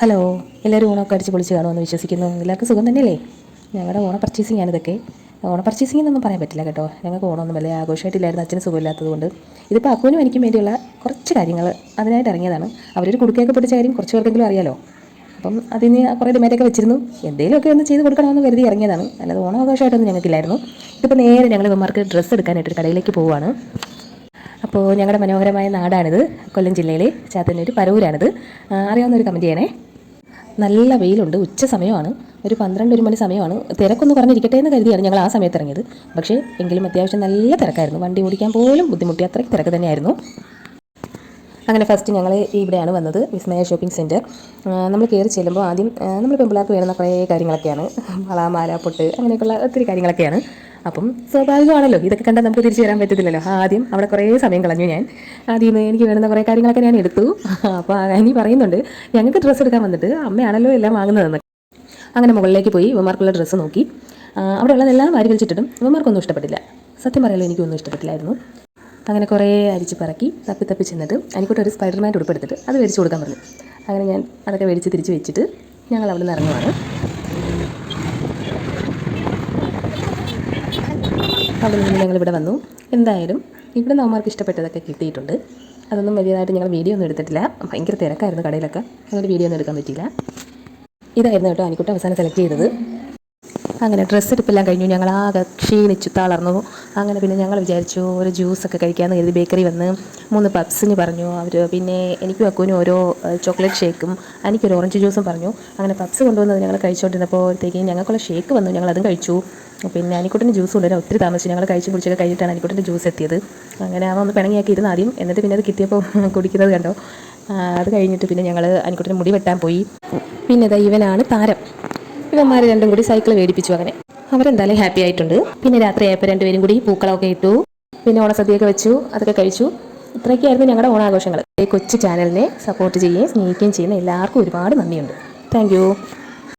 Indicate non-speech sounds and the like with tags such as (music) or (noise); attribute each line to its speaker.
Speaker 1: Hello എല്ലാവരും ഓണമൊക്കെ അടിച്ച് പൊളിച്ച് കാണുമെന്ന് വിശ്വസിക്കുന്നു. എല്ലാവർക്കും സുഖം തന്നെയല്ലേ? ഞങ്ങളുടെ ഓണ പർച്ചേസിംഗ് ആണിതൊക്കെ ഓണ പർച്ചേസിംഗ് എന്നൊന്നും പറയാൻ പറ്റില്ല കേട്ടോ. ഞങ്ങൾക്ക് ഓണമൊന്നും വലിയ ആഘോഷമായിട്ടില്ലായിരുന്നു അച്ഛന് സുഖമില്ലാത്തതുകൊണ്ട് ഇതിപ്പോൾ അക്കുവിനും എനിക്കും വേണ്ടിയുള്ള കുറച്ച് കാര്യങ്ങൾ അതിനായിട്ട് ഇറങ്ങിയതാണ്. അവരൊരു കുടുക്കയൊക്കെ പിടിച്ച കാര്യം കുറച്ച് പേർക്കെങ്കിലും അറിയാലോ. അപ്പം അതിന് കുറേ ഡിമാൻഡൊക്കെ വെച്ചിരുന്നു. എന്തെങ്കിലുമൊക്കെ ഒന്ന് ചെയ്ത് കൊടുക്കണമെന്ന് കരുതി ഇറങ്ങിയതാണ്. അല്ലാതെ ഓണം ആഘോഷമായിട്ടൊന്നും ഞങ്ങൾക്കില്ലായിരുന്നു. ഇതിപ്പോൾ നേരെ ഞങ്ങൾ ഇവന്മാർക്ക് ഡ്രസ്സ് എടുക്കാനായിട്ട് കടയിലേക്ക് പോവുകയാണ്. അപ്പോൾ ഞങ്ങളുടെ മനോഹരമായ നാടാണിത്. കൊല്ലം ജില്ലയിലെ ചാത്തന്നൂർ പരവൂരാണിത് ഒരു കമന്റ് ചെയ്യണേ. നല്ല വെയിലുണ്ട്. ഉച്ച സമയമാണ്. ഒരു പന്ത്രണ്ട് ഒരു മണി സമയമാണ്. തിരക്കൊന്ന് കുറഞ്ഞിരിക്കട്ടെ എന്ന് കരുതിയാണ് ഞങ്ങൾ ആ സമയത്ത് ഇറങ്ങിയത് പക്ഷേ എങ്കിലും അത്യാവശ്യം നല്ല തിരക്കായിരുന്നു. വണ്ടി ഓടിക്കാൻ പോലും ബുദ്ധിമുട്ടി. അത്രയ്ക്ക് തിരക്ക് തന്നെയായിരുന്നു. അങ്ങനെ ഫസ്റ്റ് ഞങ്ങൾ ഇവിടെയാണ് വന്നത്. വിസ്മയ ഷോപ്പിംഗ് സെന്റർ നമ്മൾ കയറി ചെല്ലുമ്പോൾ ആദ്യം നമ്മൾ പെമ്പിള്ളേർക്ക് വേണ്ടുന്ന കുറേ കാര്യങ്ങളൊക്കെയാണ്. വള മാല പൊട്ട് അങ്ങനെയൊക്കെയുള്ള ഒത്തിരി കാര്യങ്ങളൊക്കെയാണ്. അപ്പം സ്വാഭാവികമാണല്ലോ. ഇതൊക്കെ കണ്ടാൽ നമുക്ക് തിരിച്ചു വരാൻ പറ്റത്തില്ലല്ലോ. ആദ്യം അവിടെ കുറേ സമയം കളഞ്ഞു ഞാൻ. ആദ്യം എനിക്ക് വേണ്ടുന്ന കുറേ കാര്യങ്ങളൊക്കെ ഞാൻ എടുത്തു. അപ്പോൾ ഇനി പറയുന്നുണ്ട് ഞങ്ങൾക്ക് ഡ്രസ്സ് എടുക്കാൻ വന്നിട്ട് അമ്മയാണല്ലോ എല്ലാം വാങ്ങുന്നതെന്ന്. അങ്ങനെ മുകളിലേക്ക് പോയി ഇവന്മാർക്കുള്ള ഡ്രസ്സ് നോക്കി. അവിടെ ഉള്ളതെല്ലാം വാരി വലിച്ചിട്ടിട്ടും ഇവന്മാർക്കൊന്നും ഇഷ്ടപ്പെട്ടില്ല. സത്യം പറയാലോ എനിക്കൊന്നും ഇഷ്ടപ്പെട്ടില്ലായിരുന്നു. അങ്ങനെ കുറേ അരിച്ച് പറക്കി തപ്പി തപ്പി ചെന്നിട്ട് എനിക്കോട്ട് ഒരു സ്പൈഡർമാൻ ഉടുപ്പെടുത്തിട്ട് അത് മേടിച്ച് കൊടുക്കാൻ പറഞ്ഞു. അങ്ങനെ ഞാൻ അതൊക്കെ മേടിച്ച് തിരിച്ച് വെച്ചിട്ട് ഞങ്ങൾ അവിടെ നിന്ന് ഇറങ്ങുവാണ്. അവിടെ നിന്ന് ഞങ്ങൾ ഇവിടെ വന്നു. എന്തായാലും ഇവിടെ നമ്മൾക്ക് ഇഷ്ടപ്പെട്ടതൊക്കെ കിട്ടിയിട്ടുണ്ട്. അതൊന്നും വലിയതായിട്ട് ഞങ്ങൾ വീഡിയോ ഒന്നും എടുത്തിട്ടില്ല. ഭയങ്കര തിരക്കായിരുന്നു കടയിലൊക്കെ. അതുകൊണ്ട് വീഡിയോ ഒന്നും എടുക്കാൻ പറ്റിയില്ല. ഇതായിരുന്നു കേട്ടോ അനിക്കുട്ടി അവസാനം സെലക്ട് ചെയ്തത്. അങ്ങനെ ഡ്രസ്സ് എടുപ്പെല്ലാം കഴിഞ്ഞു. ഞങ്ങൾ ആകെ ക്ഷീണിച്ചു തളർന്നു. അങ്ങനെ പിന്നെ ഞങ്ങൾ വിചാരിച്ചു ഒരു ജ്യൂസൊക്കെ കഴിക്കാമെന്ന് കരുതി ബേക്കറി വന്ന് മൂന്ന് പപ്സിന് പറഞ്ഞു. അവർ പിന്നെ എനിക്കും അക്കുവിനും ഓരോ ചോക്ലേറ്റ് ഷേക്കും എനിക്കൊരു ഓറഞ്ച് ജ്യൂസും പറഞ്ഞു. അങ്ങനെ പപ്സ് കൊണ്ടുവന്നത് ഞങ്ങൾ കഴിച്ചുകൊണ്ടിരുന്നപ്പോഴത്തേക്കും ഞങ്ങൾക്കുള്ള ഷേക്ക് വന്നു. ഞങ്ങൾ അതും കഴിച്ചു. പിന്നെ അനിക്കുട്ടിന് ജ്യൂസ് കൊണ്ടുവരാൻ ഒത്തിരി താമസിച്ചു. ഞങ്ങൾ കഴിച്ച് കുടിച്ചൊക്കെ കഴിഞ്ഞിട്ടാണ് അനിക്കുട്ടിന്റെ ജ്യൂസ് എത്തിയത്. അങ്ങനെ അവൻ ഒന്ന് പിണങ്ങിയാക്കി ഇരുന്ന് ആദ്യം എന്നിട്ട് പിന്നെ അത് കിട്ടിയപ്പോൾ (laughs) കുടിക്കുന്നത് കണ്ടോ. അത് കഴിഞ്ഞിട്ട് പിന്നെ ഞങ്ങൾ അനിക്കുട്ടിന് മുടി വെട്ടാൻ പോയി. പിന്നെ ദൈവനാണ് താരം. ഇവന്മാർ രണ്ടും കൂടി സൈക്കിൾ മേടിപ്പിച്ചു അങ്ങനെ. അവരെന്തായാലും ഹാപ്പി ആയിട്ടുണ്ട്. പിന്നെ രാത്രി ആയപ്പോൾ രണ്ടുപേരും കൂടി പൂക്കളമൊക്കെ ഇട്ടു. പിന്നെ ഓണസദ്യയൊക്കെ വെച്ചു അതൊക്കെ കഴിച്ചു. ഇത്രയൊക്കെയായിരുന്നു ഞങ്ങളുടെ ഓണാഘോഷങ്ങൾ ഈ കൊച്ചു ചാനലിനെ സപ്പോർട്ട് ചെയ്യുകയും സ്നേഹിക്കുകയും ചെയ്യുന്ന എല്ലാവർക്കും ഒരുപാട് നന്ദിയുണ്ട്. താങ്ക്